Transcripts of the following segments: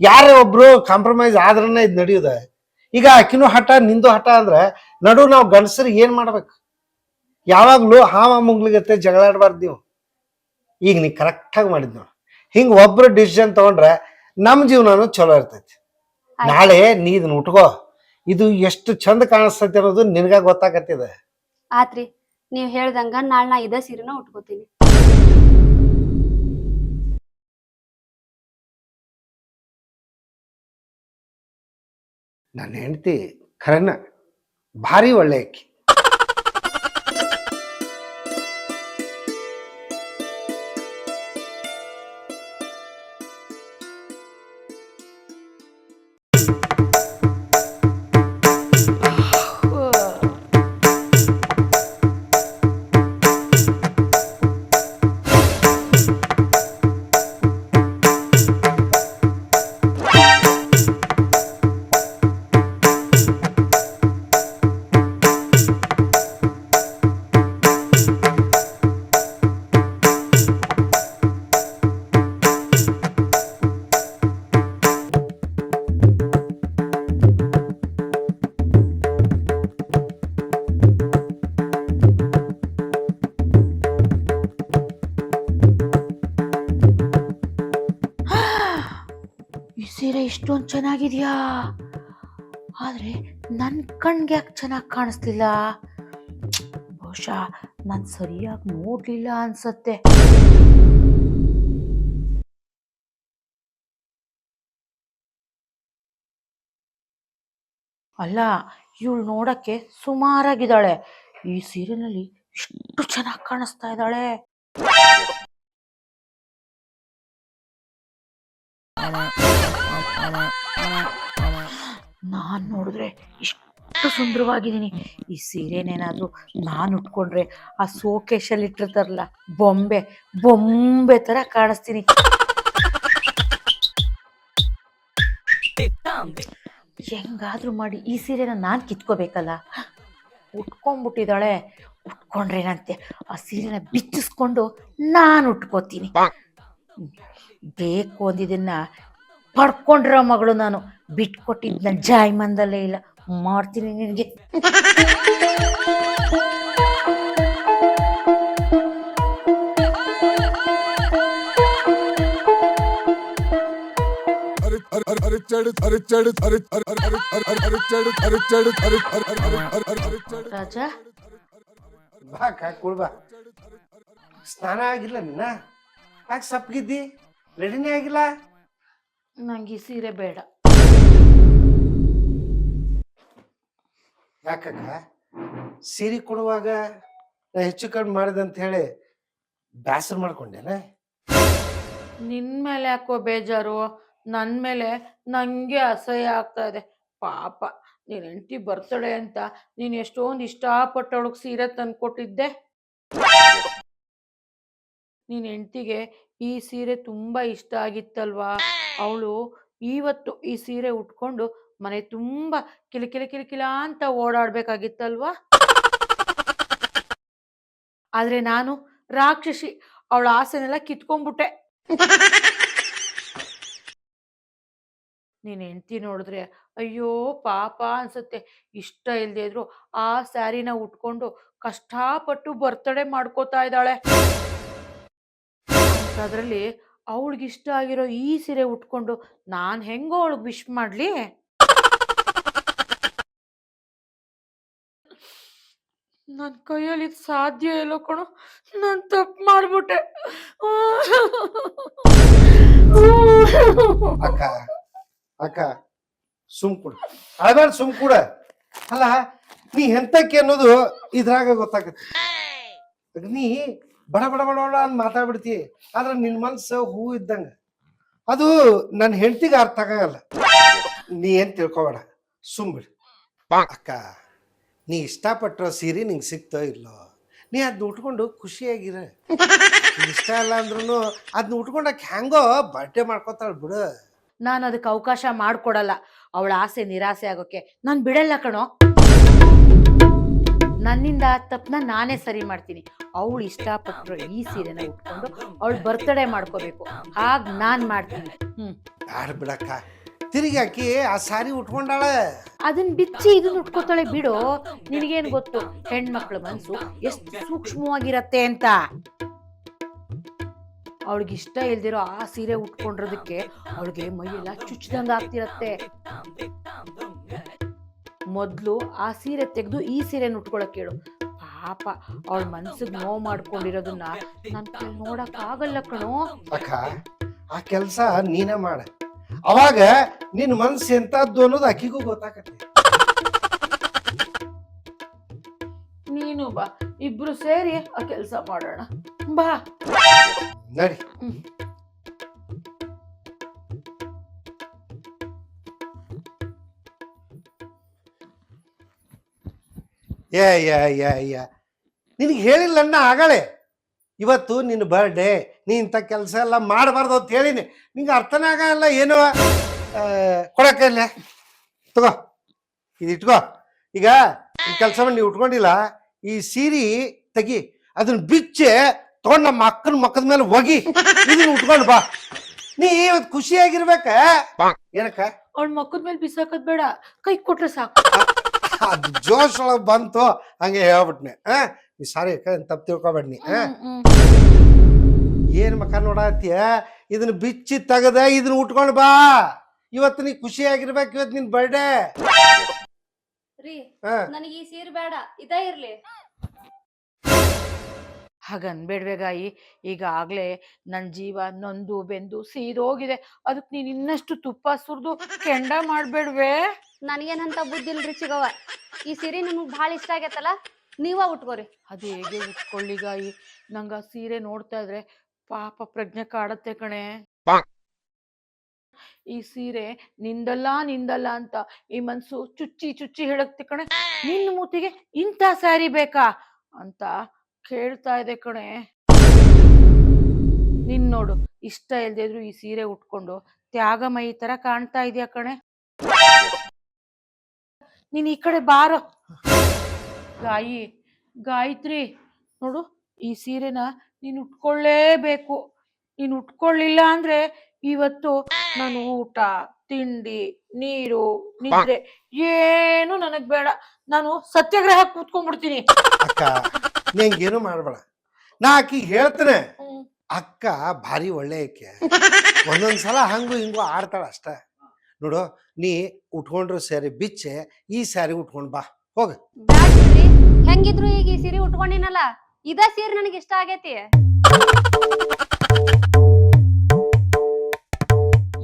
ಯಾರೇ ಒಬ್ರು ಕಾಂಪ್ರಮೈಸ್ ಆದ್ರನ್ನ ಇದು ನಡೆಯುದ? ಈಗ ಆಕಿನೂ ಹಠ ನಿಂದು ಹಠ ಅಂದ್ರೆ ನಡು ನಾವು ಗಂಡಸರು ಏನ್ ಮಾಡ್ಬೇಕು? ಯಾವಾಗ್ಲೂ ಹಾವ ಮುಂಗ್ಲಿಗತ್ತೆ ಜಗಳಾಡ್ಬಾರ್ದು ನೀವು. ಈಗ ನೀ ಕರೆಕ್ಟಾಗಿ ಮಾಡಿದ್ ನೋಡು. ಹಿಂಗ್ ಒಬ್ರು ಡಿಸಿಷನ್ ತಗೊಂಡ್ರೆ ನಮ್ ಜೀವನನು ಚಲೋ ಇರ್ತೈತಿ. ನಾಳೆ ನೀ ಇದನ್ನ ಉಟ್ಕೋ. ಇದು ಎಷ್ಟು ಚಂದ ಕಾಣಿಸ್ತೈತಿ ಅನ್ನೋದು ನಿನಗ ಗೊತ್ತಾಗತ್ತಿದೆ. ಆತ್ರಿ ನೀವು ಹೇಳ್ದಂಗ ನಾಳೆ ನಾ ಇದೇ ಸೀರೆನ ಉಟ್ಕೋತೀನಿ. ನನ್ನ ಹೆಂಡತಿ ಖರನ ಭಾರಿ ಒಳ್ಳೆ ಈ ಸೀರೆ ಇಷ್ಟೊಂದು ಚೆನ್ನಾಗಿದ್ಯಾ? ಆದ್ರೆ ನನ್ ಕಣ್ಗೆ ಯಾಕೆ ಚೆನ್ನಾಗಿ ಕಾಣಿಸ್ತಿಲ್ಲ ಬಹುಶಃ ನಾನು ಸರಿಯಾಗಿ ನೋಡ್ಲಿಲ್ಲ ಅನ್ಸತ್ತೆ. ಅಲ್ಲ, ಇವಳು ನೋಡಕ್ಕೆ ಸುಮಾರಾಗಿದ್ದಾಳೆ. ಈ ಸೀರೆನಲ್ಲಿ ಇಷ್ಟು ಚೆನ್ನಾಗಿ ಕಾಣಿಸ್ತಾ ಇದ್ದಾಳೆ. ನಾನ್ ನೋಡಿದ್ರೆ ಇಷ್ಟು ಸುಂದರವಾಗಿದ್ದೀನಿ. ಈ ಸೀರೆನೇನಾದರೂ ನಾನು ಉಟ್ಕೊಂಡ್ರೆ ಆ ಸೋಕೇಶಲ್ಲಿ ಇಟ್ಟಿರ್ತಾರಲ್ಲ ಬೊಂಬೆ ಬೊಂಬೆ ಥರ ಕಾಣಿಸ್ತೀನಿ. ಹೆಂಗಾದ್ರೂ ಮಾಡಿ ಈ ಸೀರೆನ ನಾನು ಕಿತ್ಕೋಬೇಕಲ್ಲ? ಉಟ್ಕೊಂಡ್ಬಿಟ್ಟಿದ್ದಾಳೆ ಉಟ್ಕೊಂಡ್ರೇನಂತೆ? ಆ ಸೀರೆನ ಬಿಚ್ಚಿಸ್ಕೊಂಡು ನಾನು ಉಟ್ಕೋತೀನಿ. ಬೇಕು ಅಂದಿದ್ದನ್ನ ಪಡ್ಕೊಂಡ್ರ ಮಗಳು ನಾನು. ಬಿಟ್ಕೊಟ್ಟಿದ್ದು ಜಾಯ್ ಮಂದಲ್ಲೇ ಇಲ್ಲ. ಮಾಡ್ತೀನಿ ನಿನಗೆ. ಬಾ ಬಾ. ಸ್ನಾನ ಆಗಿಲ್ಲ ನಿನ್ನ? ಯಾಕೆ ಸಪ್ಗಿದ್ದಿ? ರೆಡಿನೇ ಆಗಿಲ್ಲ? ನಂಗೆ ಈ ಸೀರೆ ಬೇಡ. ಯಾಕಕ್ಕ? ಸೀರೆ ಕೊಡುವಾಗ ನಾ ಹೆಚ್ಚು ಕಡಿಮೆ ಮಾಡಿದಂತ ಅಂತ ಹೇಳಿ ಬ್ಯಾಸರ ಮಾಡ್ಕೊಂಡೇನ? ನಿನ್ ಮೇಲೆ ಯಾಕೋ ಬೇಜಾರು? ನನ್ ಮೇಲೆ ನಂಗೆ ಅಸಹ್ಯ ಆಗ್ತಾ ಇದೆ. ಪಾಪ ನೀನ್ ಹೆಂಡತಿ ಬರ್ತಡೆ ಅಂತ ನೀನ್ ಎಷ್ಟೊಂದು ಇಷ್ಟಪಟ್ಟವಳಗ್ ಸೀರೆ ತಂದ್ಕೊಟ್ಟಿದ್ದೆ ನೀನ್ ಹೆಂಡತಿಗೆ ಈ ಸೀರೆ ತುಂಬಾ ಇಷ್ಟ ಆಗಿತ್ತಲ್ವಾ? ಅವಳು ಇವತ್ತು ಈ ಸೀರೆ ಉಟ್ಕೊಂಡು ಮನೆ ತುಂಬಾ ಕಿಲಕಿಲ ಕಿಲಕಿಲ ಅಂತ ಓಡಾಡ್ಬೇಕಾಗಿತ್ತಲ್ವಾ? ಆದ್ರೆ ನಾನು ರಾಕ್ಷಸಿ, ಅವಳ ಆಸೆನೆಲ್ಲ ಕಿತ್ಕೊಂಡ್ಬಿಟ್ಟೆ. ನೀನ್ ಹೆಂಡತಿ ನೋಡಿದ್ರೆ ಅಯ್ಯೋ ಪಾಪ ಅನ್ಸುತ್ತೆ. ಇಷ್ಟ ಇಲ್ದೇ ಇದ್ರು ಆ ಸ್ಯಾರಿನ ಉಟ್ಕೊಂಡು ಕಷ್ಟಪಟ್ಟು ಬರ್ತಡೇ ಮಾಡ್ಕೋತಾ ಇದ್ದಾಳೆ. ಅದ್ರಲ್ಲಿ ಅವಳಿಗಿಷ್ಟ ಆಗಿರೋ ಈ ಸೀರೆ ಉಟ್ಕೊಂಡು ನಾನು ಹೆಂಗೋ ಅವಳಿಗೆ ವಿಶ್ ಮಾಡ್ಲಿ. ನನ್ನ ಕೈಯಲ್ಲಿ ಇದ್ ಸಾಧ್ಯ ಇಲ್ಲ ಕಣೋ ನಾನ್ ತಪ್ಪು ಮಾಡ್ಬಿಟ್ಟೆ. ಅಕ್ಕ ಅಕ್ಕ ಸುಮ್ ಕೂಡ. ಅಳಬೇಡ ಸುಮ್ ಕೂಡ. ಅಲ್ಲ ನೀ ಎಂತಕ್ಕೆ ಅನ್ನೋದು ಇದ್ರಾಗ ಗೊತ್ತಾಗತ್ತೆ. ಅಗ್ನಿ ನೀ ಬಡ ಬಡ ಬಡ ಬಡ ಅಂತ ಮಾತಾಡ್ಬಿಡ್ತಿ. ಆದ್ರೆ ನಿನ್ ಮನ್ಸು ಹೂ ಇದ್ದಂಗ. ಅದು ನನ್ನ ಹೆಂಡತಿಗೆ ಅರ್ಥ ಆಗಲ್ಲ ನೀ ಏನ್ ತಿಳ್ಕೊಬೇಡ. ಸುಮ್ ಬಿಡು. ಅಕ್ಕ, ನೀ ಇಷ್ಟಪಟ್ಟಿರೋ ಸೀರೆ ನಿಂಗೆ ಸಿಕ್ತೋ ಇಲ್ಲೋ? ನೀ ಅದನ್ನ ಉಟ್ಕೊಂಡು ಖುಷಿಯಾಗಿರ. ಇಷ್ಟ ಇಲ್ಲ ಅಂದ್ರೂ ಅದನ್ನ ಉಟ್ಕೊಂಡಕ್ಕೆ ಹ್ಯಾಂಗೋ ಬರ್ಡೇ ಮಾಡ್ಕೊತಾಳ ಬಿಡು. ನಾನು ಅದಕ್ಕೆ ಅವಕಾಶ ಮಾಡ್ಕೊಡಲ್ಲ. ಅವಳ ಆಸೆ ನಿರಾಸೆ ಆಗೋಕೆ. ನಾನು ಬಿಡಲ್ಲ ಕಣೋ. ನನ್ನಿಂದ ತಪ್ಪನ ನಾನೇ ಸರಿ ಮಾಡ್ತೀನಿ. ಅವಳು ಇಷ್ಟಪಟ್ಟರು ಈ ಸೀರೆನ ಉಟ್ಕೊಂಡು ಅವಳು ಬರ್ತಡೇ ಮಾಡ್ಕೋಬೇಕು. ಹಾಗೆ ನಾನು ಮಾಡ್ತೀನಿ. ಹ್ಮ್. ಬ್ಯಾಡ ಬಿಡಕ್ಕ? ತಿರುಗಿ ಆಕಿ ಆ ಸಾರಿ ಉಟ್ಕೊಂಡಾಳ. ಅದನ್ನ ಬಿಚ್ಚಿ ಇದನ್ನ ಉಟ್ಕೋತಾಳೆ ಬಿಡು. ನಿನಗೇನು ಗೊತ್ತು? ಹೆಣ್ಮಕ್ಳ ಮನಸ್ಸು ಎಷ್ಟು ಸೂಕ್ಷ್ಮವಾಗಿರತ್ತೆ ಅಂತ. ಅವಳಿಗೆ ಇಷ್ಟ ಇಲ್ದಿರೋ ಆ ಸೀರೆ ಉಟ್ಕೊಂಡಿರೋದಕ್ಕೆ ಅವಳಿಗೆ ಮೈಯೆಲ್ಲ ಚುಚ್ಚಿದಂಗೆ ಆಗ್ತಿರತ್ತೆ. ಮೊದ್ಲು ಆ ಸೀರೆ ತೆಗೆದು ಈ ಸೀರೆನ ಉಟ್ಕೊಳಕ್ ಹೇಳು. ಪಾಪ ಅವಳ ಮನ್ಸಿಗೆ ನೋವು ಮಾಡ್ಕೊಂಡಿರೋದನ್ನ ನನ್ ಕೈಲ್ ನೋಡಕ್ ಆಗಲ್ಲ ಕಣೋ. ಅಕ್ಕ ಆ ಕೆಲಸ ನೀನೇ ಮಾಡ. ಅವಾಗ ನಿನ್ನ ಮನ್ಸು ಎಂತದ್ದು ಅನ್ನೋದು ಅಕ್ಕಿಗೂ ಗೊತ್ತಾಗತ್ತೆ. ನೀನು ಬಾ ಇಬ್ರು ಸೇರಿ ಆ ಕೆಲಸ ಮಾಡೋಣ. ಬಾ. ನಡಿ. ಏ ಯಾ ಯಾ ಯಾ. ನಿನಗೆ ಹೇಳಿಲ್ಲ ಅಣ್ಣ ಆಗಳೆ ಇವತ್ತು ನಿನ್ನ ಬರ್ಡೇ ನೀ ಇಂಥ ಕೆಲಸ ಎಲ್ಲ ಮಾಡಬಾರ್ದು ಅಂತ ಹೇಳಿನಿ. ನಿಂಗೆ ಅರ್ಥನೇ ಆಗಲ್ಲ ಏನು? ಕೊಡಕ್ಕಲ್ಲ ತಗೋ ಇದು ಇಟ್ಕೋ. ಈಗ ಈ ಕೆಲಸ ನೀವು ಉಟ್ಕೊಂಡಿಲ್ಲ ಈ ಸೀರೆ ತೆಗಿ ಅದನ್ನ ಬಿಚ್ಚೆ ತಗೊಂಡು ನಮ್ಮ ಅಕ್ಕನ ಮಕ್ಕದ ಮೇಲೆ ಒಗಿ ಇದನ್ನ ಉಟ್ಕೊಂಡು ಬಾ. ನೀ ಇವತ್ತು ಖುಷಿಯಾಗಿರ್ಬೇಕ? ಏನಕ್ಕ? ಅವ್ಳ ಮಕ್ಕದ ಮೇಲೆ ಬಿಸಾಕದ್ ಬೇಡ. ಕೈ ಕೊಟ್ರೆ ಸಾಕು. ಅದು ಜೋಶ್ ಒಳಗೆ ಬಂತು ಹಂಗೆ ಹೇಳ್ಬಿಟ್ನೆ. ಆ ಈ ಸಾರಿ ತಪ್ಪು ತಿಳ್ಕೊಬೇಡ್ನಿ. ಆ. ಏನ್ ಮಕ್ಕ ನೋಡತ್ತೀಯ ಇದನ್ನ ಬಿಚ್ಚಿ ತೆಗದ ಇದನ್ನ ಉಟ್ಕೊಂಡು ಬಾ. ಇವತ್ತು ನೀ ಖುಷಿಯಾಗಿರ್ಬೇಕು ಇವತ್ತು ನಿನ್ ಬರ್ಡೇ ರೀ ಹಾ ನನಗೆ ಈ ಸೀರೆ ಬೇಡ ಇದೇ ಇರ್ಲಿ. ಹಾಗನ್ಬೇಡ್ವೆ ಗಾಯಿ. ಈಗ ಆಗ್ಲೇ ನನ್ ಜೀವ ನೊಂದು ಬೆಂದು ಸೀದೋಗಿದೆ. ಅದಕ್ಕೆ ನೀನ್ ಇನ್ನಷ್ಟು ತುಪ್ಪ ಸುರಿದು ಕೆಂಡ ಮಾಡ್ಬೇಡ್ವೆ. ನನಗೇನಂತ ಬುದ್ಧಿ ರುಚಿಗವ ಚಿಗವ್ವ? ಈ ಸೀರೆ ನಿಮ್ಗೆ ಭಾಳ ಇಷ್ಟ ಆಗೈತಲ್ಲ? ನೀವ ಉಟ್ಕೋರಿ. ಅದು ಹೇಗೆ ಉಟ್ಕೊಳ್ಳಿ ಗಾಯಿ? ನಂಗ ಆ ಸೀರೆ ನೋಡ್ತಾ ಇದ್ರೆ ಪಾಪ ಪ್ರಜ್ಞೆ ಕಾಡತ್ತೆ ಕಣೆ. ಈ ಸೀರೆ ನಿಂದಲ್ಲ ನಿಂದಲ್ಲ ಅಂತ ಈ ಮನ್ಸು ಚುಚ್ಚಿ ಚುಚ್ಚಿ ಹೇಳಕ್ತಿ ಕಣೆ. ನಿನ್ನ ಮೂತಿಗೆ ಇಂಥ ಸ್ಯಾರಿ ಬೇಕಾ? ಅಂತ ಕೇಳ್ತಾ ಇದೆ ಕಣೆ. ನಿನ್ ನೋಡು ಇಷ್ಟ ಇಲ್ದೇ ಇದ್ರು ಈ ಸೀರೆ ಉಟ್ಕೊಂಡು ತ್ಯಾಗಮಯಿ ತರ ಕಾಣ್ತಾ ಇದೆಯಾ ಕಣೆ? ನೀನ್ ಈ ಕಡೆ ಬಾರೋ. ಗಾಯಿ ಗಾಯತ್ರಿ ನೋಡು ಈ ಸೀರೆನ ನೀನ್ ಉಟ್ಕೊಳ್ಳೇಬೇಕು. ನೀನ್ ಉಟ್ಕೊಳ್ಳಿಲ್ಲ ಅಂದ್ರೆ ಇವತ್ತು ನಾನು ಊಟ ತಿಂಡಿ ನೀರು ನಿದ್ರೆ ಏನು ನನಗ್ ಬೇಡ. ನಾನು ಸತ್ಯಾಗ್ರಹ ಕೂತ್ಕೊಂಡ್ಬಿಡ್ತೀನಿ. ಅಕ್ಕ ಮಾಡಬೇಡ. ನಾ ಆಕಿಗೆ ಹೇಳ್ತೇನೆ ಅಕ್ಕ ಭಾರಿ ಒಳ್ಳೆ ಆಕೆ. ಒಂದೊಂದ್ಸಲ ಹಂಗು ಹಿಂಗು ಆಡ್ತಾಳ ಅಷ್ಟ. ನೋಡು ನೀ ಉಟ್ಕೊಂಡ್ರು ಸ್ಯಾರಿ ಬಿಚ್ಚೆ ಈ ಸ್ಯಾರಿ ಉಟ್ಕೊಂಡ್ ಬಾ ಹೋಗ. ಹೆಂಗಿದ್ರು ಈಗ ಈ ಸೀರೆ ಉಟ್ಕೊಂಡಿನಲ್ಲ ಇದ ಸೀರೆ ನನಗೆ ಇಷ್ಟ ಆಗೈತಿ.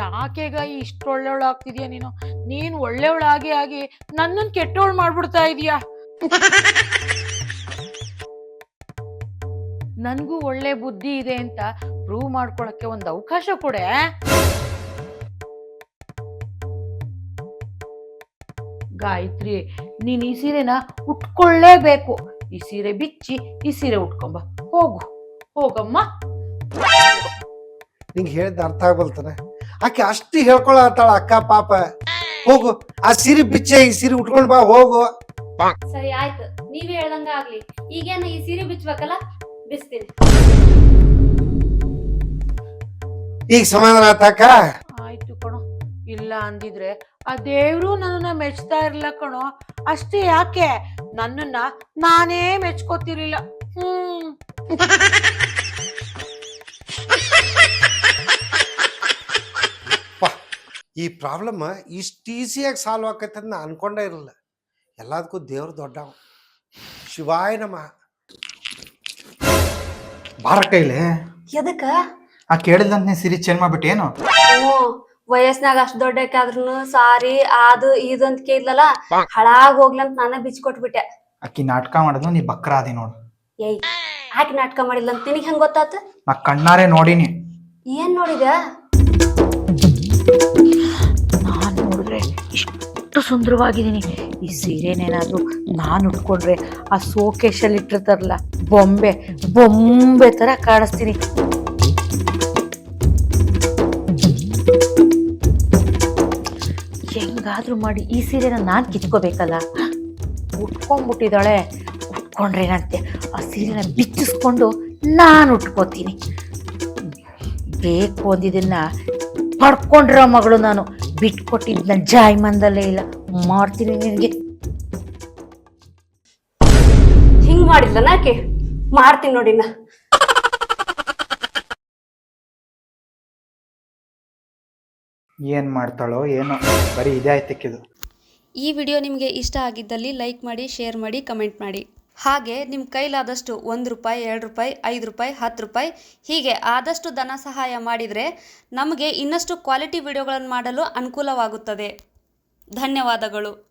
ಯಾಕೆಗ ಇಷ್ಟ ಒಳ್ಳೆವಳ ಆಗ್ತಿದ್ಯಾ ನೀನು? ನೀನ್ ಒಳ್ಳೆವಳಾಗಿ ಆಗಿ ನನ್ನನ್ ಕೆಟ್ಟವಳು ಮಾಡ್ಬಿಡ್ತಾ ಇದೀಯಾ? ನನ್ಗೂ ಒಳ್ಳೆ ಬುದ್ಧಿ ಇದೆ ಅಂತ ಪ್ರೂವ್ ಮಾಡ್ಕೊಳಕ್ಕೆ ಒಂದು ಅವಕಾಶ ಕೊಡೆ. ಗಾಯತ್ರಿ ನೀನ್ ಈ ಸೀರೆನ ಉಟ್ಕೊಳ್ಳೇಬೇಕು ಈ ಸೀರೆ ಬಿಚ್ಚಿ ಈ ಸೀರೆ ಉಟ್ಕೊಂಬ. ಹೋಗು ಹೋಗಮ್ಮ. ನಿಂಗೆ ಹೇಳಿದ ಅರ್ಥ ಆಗ್ಬಲ್ತಾನೆ ಆಕೆ ಅಷ್ಟು ಹೇಳ್ಕೊಳತ್ತಾಳ ಅಕ್ಕ ಪಾಪ. ಹೋಗು ಆ ಸೀರೆ ಬಿಚ್ಚೆ ಈ ಸೀರೆ ಉಟ್ಕೊಂಡ್ ಬಾ ಹೋಗು. ಸರಿ ಆಯ್ತು. ನೀವೇ ಹೇಳ್ದಂಗ ಆಗ್ಲಿ. ಈಗೇನ ಈ ಸೀರೆ ಬಿಚ್ಬೇಕಲ್ಲ? ಬಿಸ್ತೀನಿ. ಈಗ ಸಮಾಧಾನ ಆತಾಕ ಆಯ್ತು ಕಣೋ. ಇಲ್ಲ ಅಂದಿದ್ರೆ ಆ ದೇವ್ರು ನನ್ನನ್ನ ಮೆಚ್ತಾ ಇರ್ಲ ಕಣೋ. ಅಷ್ಟೇ ಯಾಕೆ? ನನ್ನನ್ನ ನಾನೇ ಮೆಚ್ಕೋತಿರ್ಲಿಲ್ಲ. ಹ್ಮ್. ಈ ಪ್ರಾಬ್ಲಮ್ ಇಷ್ಟು ಈಸಿಯಾಗಿ ಸಾಲ್ವ್ ಆಕೈತೆ ಅಂತ ನಾ ಅನ್ಕೊಂಡೇ ಇರಲಿಲ್ಲ. ಎಲ್ಲದಕ್ಕೂ ದೇವ್ರು ದೊಡ್ಡವ. ಶಿವಾಯ ನಮಃ. ಬಾರ ಕೈಲೆ. ಎದಕ್ಕ? ಆ ಕೇಳಿದಂತ ನೀ ಸಿರಿ ಚೇಂಜ್ ಮಾಡ್ಬಿಟ್ಟು ಏನು? ಹ್ಞೂ ದೊಡ್ಡ ಅಷ್ಟ್ ಆದ್ರೂನು ಸಾರಿ ಅದು ಇದು ಅಂತ ಕೇಳಿದ್ಲಲ್ಲ ಹಳಾಗ್ ಹೋಗ್ಲಿ ಅಂತ ನಾನ ಬಿಚ್ಚಿ ಕೊಟ್ಬಿಟ್ಟೆ. ಅಕ್ಕಿ ನಾಟಕ ಮಾಡೋದು ನೀ ಬಕ್ರ ಅದಿ ನೋಡು. ಏಯ್ ಯಾಕೆ ನಾಟಕ ಮಾಡಿಲ್ಲ ಅಂತ ನಿನಗೆ ಹೆಂಗ್ ಗೊತ್ತಾತ? ನಾ ಕಣ್ಣಾರೆ ನೋಡಿನಿ. ಏನ್ ನೋಡಿದ ನಾನ್ ನೋಡಿದ್ರೆ ಇಷ್ಟು ಸುಂದರವಾಗಿದ್ದೀನಿ. ಈ ಸೀರೆನೇನಾದರೂ ನಾನು ಉಟ್ಕೊಂಡ್ರೆ ಆ ಸೋಕೇಶಲ್ಲಿ ಇಟ್ಟಿರ್ತಾರಲ್ಲ, ಬೊಂಬೆ ಬೊಂಬೆ ಥರ ಕಾಣಿಸ್ತೀನಿ. ಹೆಂಗಾದರೂ ಮಾಡಿ ಈ ಸೀರೆನ ನಾನು ಕಿತ್ಕೋಬೇಕಲ್ಲ? ಉಟ್ಕೊಂಡ್ಬಿಟ್ಟಿದ್ದಾಳೆ. ಉಟ್ಕೊಂಡ್ರೇನಂತೆ ಆ ಸೀರೆನ ಬಿಚ್ಚಿಸ್ಕೊಂಡು ನಾನು ಉಟ್ಕೋತೀನಿ. ಬೇಕು ಅಂದಿದ್ದನ್ನ ಪಡ್ಕೊಂಡಿರೋ ಮಗಳು ನಾನು. ಬಿಟ್ಕೊಟ್ಟಿದ್ನ ಜಾಯ್ ಮಂದಲ್ಲೇ ಇಲ್ಲ. ಮಾಡ್ತೀನಿ ನಿನಗೆ. ಹಿಂಗ್ ಮಾಡಿಲ್ಲ ನಾಕೆ ಮಾಡ್ತೀನಿ ನೋಡಿ ನಾ ಏನ್ ಮಾಡ್ತಾಳೋ ಏನೋ ಬರೀ ಇದೇ ಆಯ್ತಕ್ಕಿದು. ಈ ವಿಡಿಯೋ ನಿಮಗೆ ಇಷ್ಟ ಆಗಿದ್ದಲ್ಲಿ ಲೈಕ್ ಮಾಡಿ ಶೇರ್ ಮಾಡಿ ಕಮೆಂಟ್ ಮಾಡಿ. ಹಾಗೆ ನಿಮ್ಮ ಕೈಲಾದಷ್ಟು ಒಂದು ರೂಪಾಯಿ, ಎರಡು ರೂಪಾಯಿ, ಐದು ರೂಪಾಯಿ, ಹತ್ತು ರೂಪಾಯಿ, ಹೀಗೆ ಆದಷ್ಟು ಧನ ಸಹಾಯ ಮಾಡಿದರೆ ನಮಗೆ ಇನ್ನಷ್ಟು ಕ್ವಾಲಿಟಿ ವಿಡಿಯೋಗಳನ್ನು ಮಾಡಲು ಅನುಕೂಲವಾಗುತ್ತದೆ. ಧನ್ಯವಾದಗಳು.